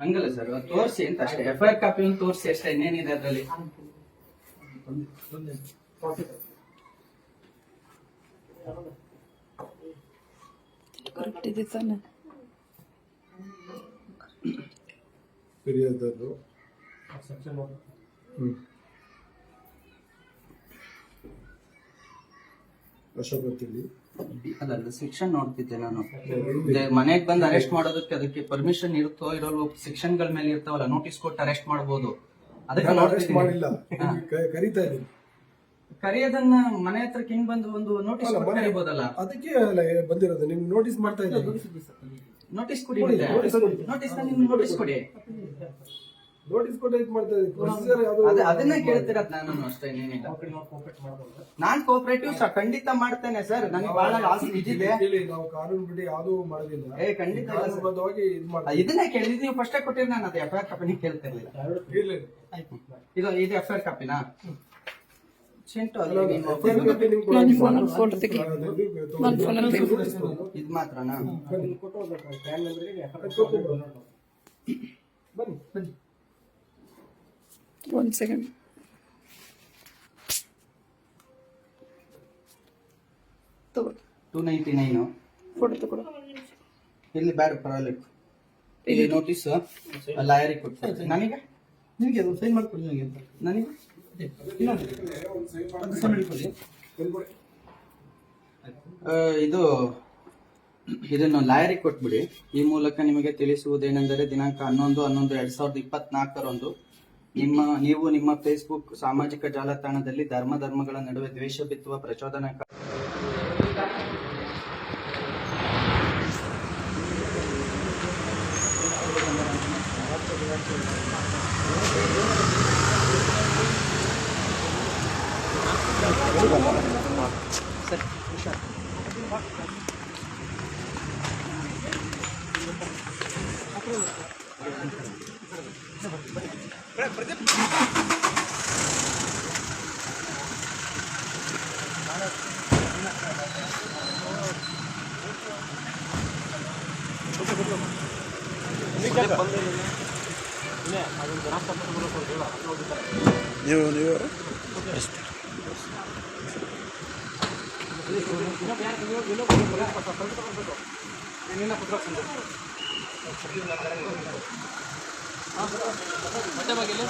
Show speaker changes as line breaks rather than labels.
ಹಂಗಲ್ಲ ಸರ್ ತೋರಿಸಿ ಅಂತ ಅಷ್ಟೇ. ಎಫ್ ಐ ಆರ್ ಕಾಪಿ ಒಂದು ತೋರಿಸಿ ಅಷ್ಟೇ ಇನ್ನೇನಿದೆ ಅದರಲ್ಲಿ?
ಕರೆಕ್ಟ್ ಇದೆ ತಾನೆ.
ಅದಲ್ಲ ಶಿಕ್ಷಣ ನೋಡ್ತಿದ್ದೆ ನಾನು. ಮನೆಗೆ ಬಂದು ಅರೆಸ್ಟ್ ಮಾಡೋದಕ್ಕೆ ಅದಕ್ಕೆ ಪರ್ಮಿಷನ್ ಇರುತ್ತೋ ಇರೋ ಸೆಕ್ಷನ್ಗಳ ಮೇಲೆ ಇರ್ತಾವಲ್ಲ ನೋಟಿಸ್ ಕೊಟ್ಟು ಅರೆಸ್ಟ್ ಮಾಡಬಹುದು ಅದಕ್ಕೆ ನೋಡ್ತಿದ್ದೀನಿ.
ಕರೀತಾ ಇದ್ದೀನಿ.
ಕರೆಯೋದನ್ನ ಮನೆ ಹತ್ರ ಹಿಂಗ್ ಬಂದು ಒಂದು ನೋಟಿಸ್
ಅಲ್ಲ,
ಕರಿಬೋದಲ್ಲ?
ಅದಕ್ಕೆ ಬಂದಿರೋದು. ನಿಮ್ಗೆ ನೋಟಿಸ್ ಮಾಡ್ತಾ ಇದ್ದೀನಿ.
ನೋಟಿಸ್ ಕೊಡಿ. ನೋಟಿಸ್ ನೋಟಿಸ್ ಕೊಡಿ.
ನೋಟಿಸ್ ಕೊಟ್ಟು ಇದು ಮಾಡ್ತಾ ಪ್ರೊಸೀಜರ್ ಯಾವುದು
ಅದೇ ಅದನ್ನ ಕೇಳ್ತಿರೋದ್ ನಾನು ಅಷ್ಟೇ ಇನ್ನೇನಿಲ್ಲ. ನಾನ್ ಕೋಆಪರೇಟಿವ್ ಸರ್ ಖಂಡಿತ ಮಾಡ್ತೇನೆ ಸರ್. ನನಗೆ ಬಹಳ ಲಾಸ್ ಇದಿದೆ.
ನಾವು ಕಾನೂನು ಬಿಟ್ಟು ಯಾವುದೂ ಮಾಡೋದಿಲ್ಲ
ಏ ಖಂಡಿತ ಇಲ್ಲ ಸರ್.
ಕಾನೂನುಬದ್ಧವಾಗಿ ಇದು ಮಾಡ್ತೀವಿ.
ಇದನ್ನ ಕೇಳಿದ್ ನೀವು ಫಸ್ಟೇ ಕೊಟ್ಟಿರಿ ನಾನು ಅದು ಎಫ್ ಐ ಆರ್ ಕಾಪಿನ ಕೇಳ್ತಿರ್ಲಿಲ್ಲ. ಇದು ಇದು ಎಫ್ ಐ ಆರ್ ಕಾಪಿನಾ ಚಿಂಟು
FIR copy ನಿಮ್ಗೆ ಇದು
ಮಾತ್ರನಾ?
ಬನ್ನಿ. ಬನ್ನಿ.
ಒಂದು ಸೆಕೆಂಡ್ ತಗೋ.
ಟೂ ನೈಂಟಿ ನೈನು
ಫೋಟೋ ತಗೊಡು.
ಇಲ್ಲಿ ಬೇಡ ಪರವಾಗಿಲ್ಲ. ಇಲ್ಲಿ ನೋಟಿಸ್ ಲಾಯರಿಗೆ ಕೊಟ್ಟು ನನಗೆ?
ನಿಮಗೆ ಅದು ಸೈನ್ ಮಾಡ್ಕೊಡಿ ನನಗೆ ಅಂತ.
ಇದು ಇದನ್ನು ಲಾಯರಿಗೆ ಕೊಟ್ಬಿಡಿ. ಈ ಮೂಲಕ ನಿಮಗೆ ತಿಳಿಸುವುದೇನೆಂದರೆ ದಿನಾಂಕ ಹನ್ನೊಂದು ಹನ್ನೊಂದು ಎರಡ್ ಸಾವಿರದ ಇಪ್ಪತ್ನಾಲ್ಕರಂದು ನಿಮ್ಮ ನೀವು ನಿಮ್ಮ ಫೇಸ್ಬುಕ್ ಸಾಮಾಜಿಕ ಜಾಲತಾಣದಲ್ಲಿ ಧರ್ಮ ಧರ್ಮಗಳ ನಡುವೆ ದ್ವೇಷ ಬಿತ್ತುವ ಪ್ರಚೋದನ ನೀವು ನೀವು ಇನ್ನೊಬ್ಬ ಹೊಟ್ಟೆ ಬಾಗಿಲು